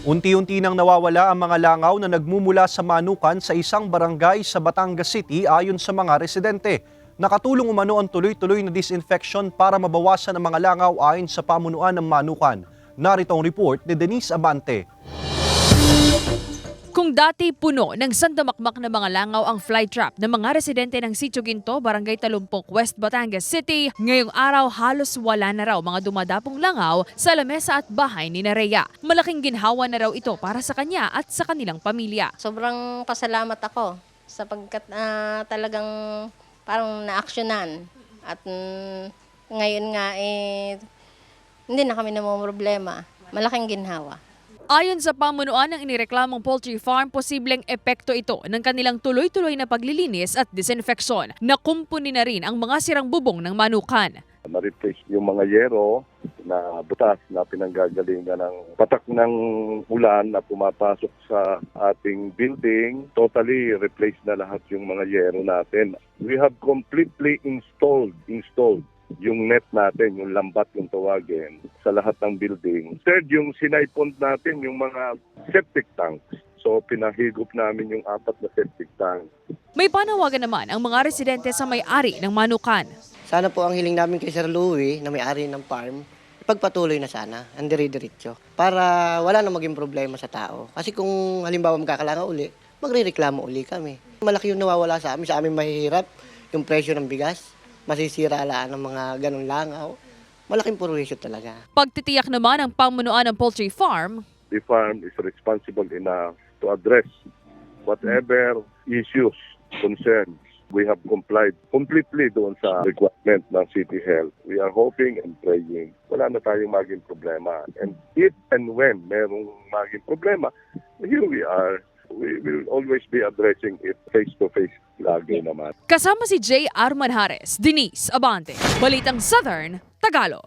Unti-unti nang nawawala ang mga langaw na nagmumula sa manukan sa isang barangay sa Batangas City ayon sa mga residente. Nakatulong umano ang tuloy-tuloy na disinfection para mabawasan ang mga langaw ayon sa pamunuan ng manukan. Narito ang report ni Denise Abante. Kung dati puno ng sandamakmak na mga langaw ang fly trap ng mga residente ng Sitio Ginto, Barangay Talumpok, West Batangas City, ngayong araw halos wala na raw mga dumadapong langaw sa lamesa at bahay ni Nareya. Malaking ginhawa na raw ito para sa kanya at sa kanilang pamilya. Sobrang pasalamat ako sapagkat ah, talagang parang naaksyonan. At mm, ngayon nga eh, hindi na kami namumroblema. Malaking ginhawa. Ayon sa pamunuan ng inireklamong poultry farm, posibleng epekto ito ng kanilang tuloy-tuloy na paglilinis at disinfeksyon. Nakumpuni na rin ang mga sirang bubong ng manukan. na-replace yung mga yero na butas na pinanggagalingan ng patak ng ulan na pumapasok sa ating building. Totally replace na lahat yung mga yero natin. We have completely installed, installed yung net natin, yung lambat yung tawagin, sa lahat ng building. Third, yung sinaipon natin, yung mga septic tanks. So, pinahigop namin yung apat na septic tanks. May panawagan naman ang mga residente sa may-ari ng manukan. Sana po ang hiling namin kay Sir Louie na may-ari ng farm, ipagpatuloy na sana, ang dire-diretso, para wala na maging problema sa tao. Kasi kung halimbawa magkakalanga uli, magre-reklamo uli kami. Malaki yung nawawala sa amin, sa amin mahihirap, yung presyo ng bigas, masisira laan ng mga ganong langaw. Malaking purwisyo talaga. Pagtitiyak naman ng pamunuan ng poultry farm, the farm is responsible enough to address whatever issues, concerns. We have complied completely doon sa requirement ng City Health. We are hoping and praying. Wala na tayong maging problema. And if and when merong maging problema, here we are. We will always be addressing it face-to-face lagi naman. kasama si J. R. Manjares, Denise Abante, Balitang Southern, Tagalog.